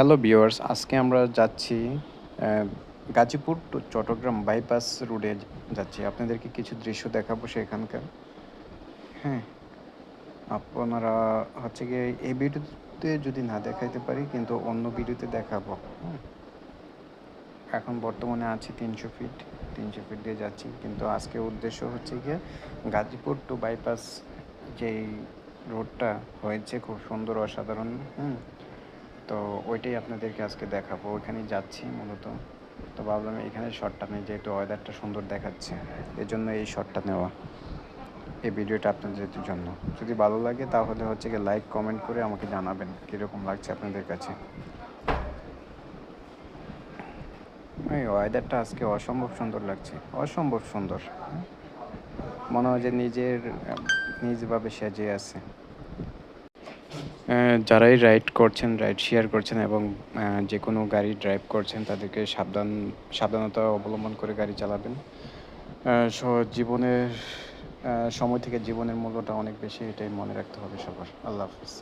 Hello viewers আজকে আমরা যাচ্ছি গাজীপুর টু চট্টগ্রাম বাইপাস রোডে যাচ্ছি। আপনাদেরকে কিছু দৃশ্য দেখাবো সেখানকার। হ্যাঁ আপনারা হচ্ছে গিয়ে এই ভিডিওতে যদি না দেখাইতে পারি, কিন্তু অন্য ভিডিওতে দেখাবো। এখন বর্তমানে আছি তিনশো ফিট তিনশো ফিট দিয়ে যাচ্ছি। কিন্তু আজকে উদ্দেশ্য হচ্ছে গিয়ে গাজীপুর টু বাইপাস যেই রোডটা হয়েছে, খুব সুন্দর, অসাধারণ। হুম। তো ওইটাই আপনাদেরকে আজকে দেখাবো। ওইখানেই যাচ্ছি মূলত। তো ভাবলাম এখানে শটটা নেই যেহেতু ওয়েদারটা সুন্দর দেখাচ্ছে এর জন্য এই শটটা নেওয়া, এই ভিডিওটা আপনাদের জন্য। যদি ভালো লাগে তাহলে হচ্ছে গিয়ে লাইক কমেন্ট করে আমাকে জানাবেন কীরকম লাগছে আপনাদের কাছে। এই ওয়েদারটা আজকে অসম্ভব সুন্দর লাগছে, অসম্ভব সুন্দর। মনে হয় যে নিজের নিজভাবে সেজে আছে। যারাই রাইড করছেন রাইড শেয়ার করছেন এবং যে কোনো গাড়ি ড্রাইভ করছেন, তাদেরকে সাবধান, সাবধানতা অবলম্বন করে গাড়ি চালাবেন। জীবনের সময় থেকে জীবনের মূল্যটা অনেক বেশি, এটাই মনে রাখতে হবে সবার। আল্লাহ হাফিজ।